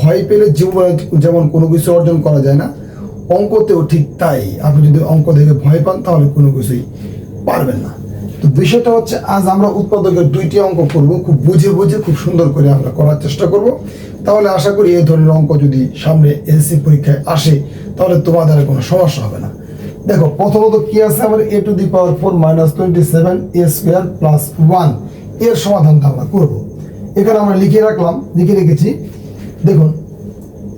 ভয় পেলে জীবনে যেমন কোনো কিছু অর্জন করা যায় না, অঙ্কতেও ঠিক তাই। আপনি যদি অঙ্ক দেখে ভয় পান, তাহলে কোনো কিছুই পারবেন না। তো বিষয়টা হচ্ছে, আজ আমরা উৎপাদকের দুইটি অঙ্ক করব, খুব বুঝে বুঝে, খুব সুন্দর করে আমরা করার চেষ্টা করব। তাহলে আশা করি এই ধরনের অঙ্ক যদি সামনে এসএসসি পরীক্ষায় আসে, তাহলে তোমাদের কোনো সমস্যা হবে না। দেখো, প্রথমত কি আছে আমার a to the power four minus twenty seven, a square plus one. এর সমাধানটা আমরা করব। এখানে আমরা লিখে রাখলাম, লিখে রেখেছি দেখুন,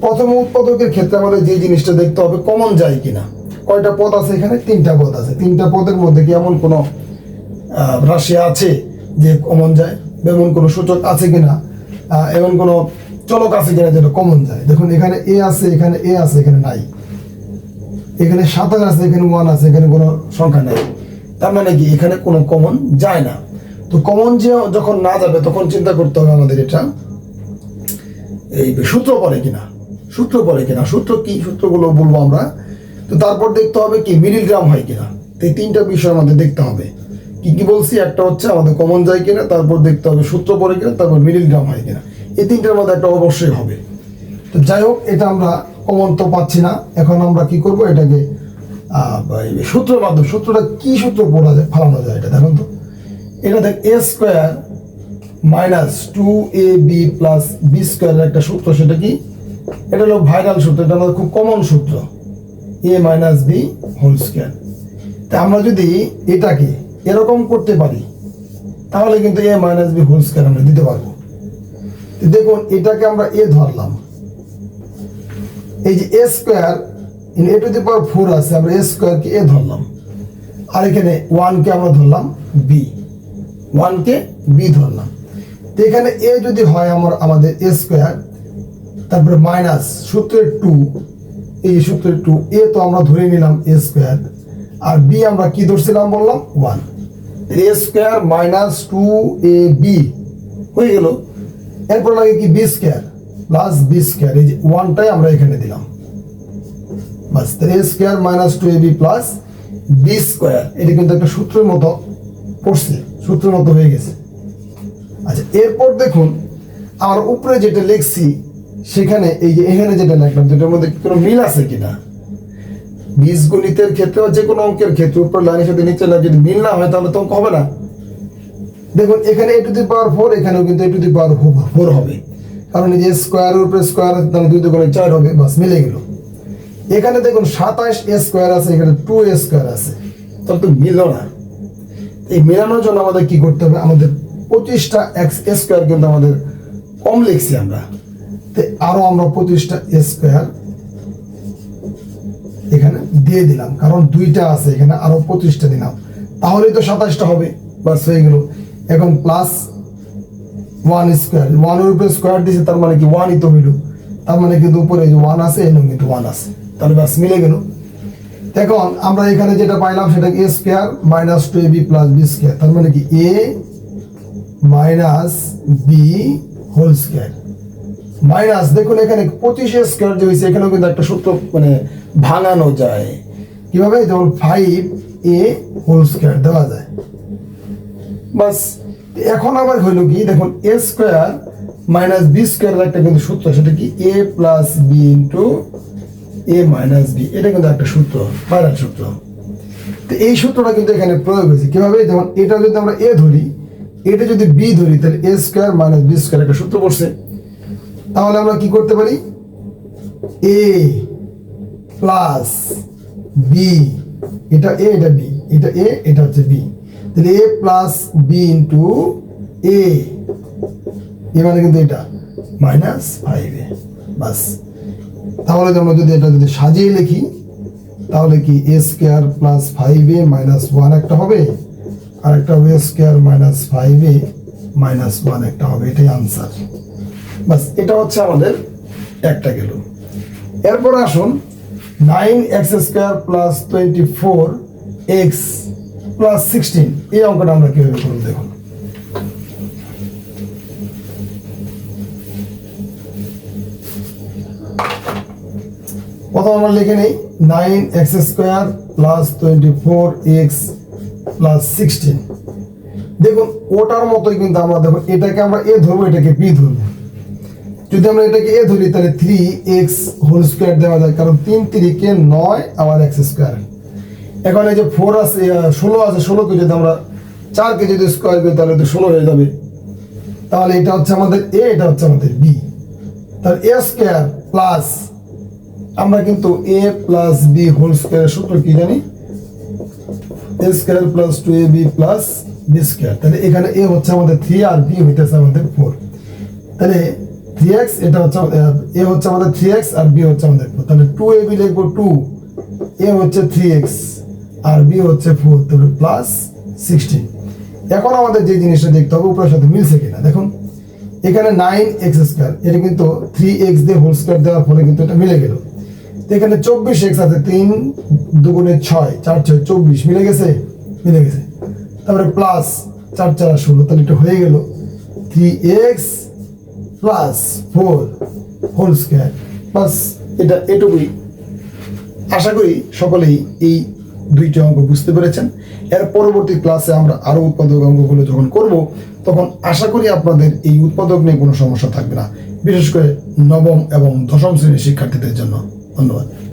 প্রথম উৎপাদকের ক্ষেত্রে আমাদের যে জিনিসটা দেখতে হবে কমন যায় কিনা। কয়টা পদ আছে এখানে? তিনটা পদ আছে। তিনটা পদের মধ্যে কি এমন কোনো রাশি আছে যে কমন যায়? এমন কোনো সূচক আছে কিনা? এমন কোনো চলক আছে কিনা যেটা কমন যায়? দেখুন, এখানে এ আছে, এখানে এ আছে, এখানে নাই। এখানে সাতাশ আছে, এখানে ওয়ান আছে, এখানে কোনো সংখ্যা নেই। তার মানে কি? এখানে কোনো কমন যায় না। তো কমন যে যখন না যাবে, তখন চিন্তা করতে হবে আমাদের এটা এই সূত্র পড়ে কিনা? সূত্র পড়ে কিনা? সূত্র কি সূত্রগুলো বলব আমরা? তো তারপর দেখতে হবে কি মিলিগ্রাম হয় কিনা? এই তিনটা বিষয় আমাদের দেখতে হবে। কি কি বলছি? একটা হচ্ছে আমাদের কমন যায় কিনা, তারপর দেখতে হবে সূত্র পড়ে কিনা, তারপর মিলিগ্রাম হয় কিনা। এই তিনটার মধ্যে একটা অবশ্যই হবে। তো যাই হোক, এটা আমরা কমন তো পাচ্ছি না। এখন আমরা কি করব? এটাকে সূত্রের মাধ্যমে, সূত্রটা কি সূত্র পড়া যায়, ফালানো যায় এটা? দেখুন তো। এটা দেখ a square minus two a b plus b স্কোয়ারের একটা সূত্র, সেটা কি? এটা হলো ভাইরাল সূত্র, এটা আমাদের খুব কমন সূত্র। A minus b whole square তা আমরা যদি এটাকে এরকম করতে পারি, তাহলে কিন্তু a minus b whole square আমরা দিতে পারব। দেখুন, এটাকে আমরা এ ধরলাম। এই যে a square in a to the power four আছে, আমরা এ স্কোয়ারকে এ ধরলাম। আর এখানে ওয়ানকে আমরা ধরলাম বি ওয়ানকে বি ধরলাম। তো এখানে এ যদি হয় আমার, আমাদের এ স্কোয়ার, তারপরে মাইনাস সূত্রের টু, এই সূত্রের টু, এ তো আমরা ধরে নিলাম এ স্কোয়ার, আর বি আমরা কি ধরছিলাম বললাম? One. A square minus two a b, হয়ে গেল। এরপর লাগে কি b square plus b square, এই যে ওয়ানটাই আমরা এখানে দিলাম। বাস a square minus two a b plus b square, এটা কিন্তু একটা সূত্রের মতো পড়ছে, সূত্রের মতো হয়ে গেছে। আচ্ছা এরপর দেখুন আমার উপরে যেটা লিখছি, সেখানে এই যে এখানে যেটা লিখলাম, যেটার মধ্যে কোনো মিল আছে কিনা? বীজগণিতের ক্ষেত্রে যে কোনো অঙ্কের ক্ষেত্রে উপর লাইনের সাথে নিচে লাইন যদি মিল না হয়, তাহলে তো অঙ্ক হবে না। দেখুন, এখানে এ টু দি পাওয়ার ফোর এখানেও কিন্তু এ টু দি পাওয়ার ফোর হবে। কারণ এই যে স্কোয়ারের উপরে স্কোয়ার তাহলে দুই দুগুণে চার হবে, বাস মিলে গেল। এখানে দেখুন, সাতাশ এ স্কোয়ার আছে, এখানে টু এ স্কোয়ার আছে। তাহলে তো মিলল না। এই মেলানোর জন্য আমাদের কি করতে হবে? আমাদের পঁচিশটা এক্স স্কোয়ার কিন্তু আমাদের কম লিখছি আমরা। তো আরও আমরা পঁচিশটা স্কোয়ার এখানে দিয়ে দিলাম। কারণ দুইটা আছে, এখানে আরও পঁচিশটা দিলাম। তাহলেই তো সাতাশটা হবে। বাস হয়ে গেল। এখন প্লাস ওয়ান স্কোয়ার ওয়ানের উপরে স্কোয়ার দিয়েছে তার মানে কি ওয়ানই তো হইল। তার মানে কিন্তু উপরে ওয়ান আছে এখানে কিন্তু ওয়ান আছে। তাহলে বাস মিলে গেল। এখন আমরা এখানে যেটা পাইলাম, সেটা a square minus two a b plus b square তার মানে কি a minus b whole square minus, দেখুন এখানে পঁচিশ স্কোয়ার যে হয়েছে, এখানেও কিন্তু একটা সূত্র মানে ভাঙানো যায়। কীভাবে? যেমন ফাইভ এ হোল স্কোয়ার দেওয়া যায়। বাস, এখন আবার হইল কি, দেখুন এ স্কোয়ার মাইনাস বি স্কোয়ারের একটা কিন্তু সূত্র, সেটা কি? A plus b into a minus b এটা কিন্তু একটা সূত্র ভাইরাল সূত্র। তো এই সূত্রটা কিন্তু এখানে প্রয়োগ হয়েছে। কীভাবে? যেমন এটা যদি আমরা এ ধরি এটা যদি বি ধরি, তাহলে a square minus b square একটা সূত্র পড়ছে তাহলে আমরা কি করতে পারি? এ প্লাস বি এটা এ এটা বি এটা এ এটা হচ্ছে বি তাহলে a plus b into a a মানে কিন্তু এটা মাইনাস ফাইভ এ বাস। তাহলে আমরা যদি এটা যদি সাজিয়ে লিখি, তাহলে কি a square plus five a minus one একটা হবে? আর একটা হবে square minus five a minus one একটা হবে এটাই আনসার বাস, এটা হচ্ছে আমাদের একটা গেল। এরপর আসুন nine x square plus twenty four x plus sixteen এই অঙ্কটা আমরা কীভাবে করব দেখুন। প্রথম আমরা লিখে নেই nine x square plus twenty four x plus sixteen দেখুন, ওটার মতোই কিন্তু আমরা দেখুন, এটাকে আমরা এ ধরবো, এটাকে বি ধরবো। যদি আমরা এটাকে এ ধরি, তাহলে থ্রি এক্স হোল স্কোয়ার দেওয়া যায়, কারণ তিন তিরিকে নয় আবার এক্স স্কোয়ার এখন এই যে ফোর আছে ষোলো আছে, ষোলোকে যদি আমরা চারকে যদি স্কোয়ার করি, তাহলে তো ষোলো হয়ে যাবে। তাহলে এটা হচ্ছে আমাদের এ এটা হচ্ছে আমাদের বি তাহলে এ স্কোয়ার প্লাস আমরা কিন্তু এ প্লাস বি হোল স্কোয়ারের সূত্র কি জানি? A square plus two a b plus b square তাহলে এখানে এ হচ্ছে আমাদের থ্রি আর বি হইতেছে আমাদের ফোর তাহলে থ্রি এক্স এটা হচ্ছে এ হচ্ছে আমাদের থ্রি এক্স আর বি হচ্ছে আমাদের ফোর তাহলে টু এ বি লিখব টু এ হচ্ছে থ্রি এক্স আর বি হচ্ছে ফোর তাহলে প্লাস সিক্সটিন এখন আমাদের যে জিনিসটা দেখতে হবে, উপরের সাথে মিলছে কিনা? দেখুন, এখানে নাইন এক্স স্কোয়ার এটা কিন্তু থ্রি এক্স দিয়ে হোল স্কোয়ার দেওয়ার ফলে কিন্তু এটা মিলে গেল। এখানে চব্বিশ এক্স আছে তিন দুগুণে ছয়, চার ছয় চব্বিশ, মিলে গেছে? মিলে গেছে। তারপরে প্লাস চার চার ষোলো, তাহলে এটা হয়ে গেল three x plus four whole square plus এটা এটুকুই। আশা করি সকলেই এই দুইটি অঙ্ক বুঝতে পেরেছেন। এর পরবর্তী ক্লাসে আমরা আরও উৎপাদক অঙ্কগুলো যখন করব, তখন আশা করি আপনাদের এই উৎপাদক নিয়ে কোনো সমস্যা থাকবে না। বিশেষ করে নবম এবং দশম শ্রেণির শিক্ষার্থীদের জন্য। ধন্যবাদ।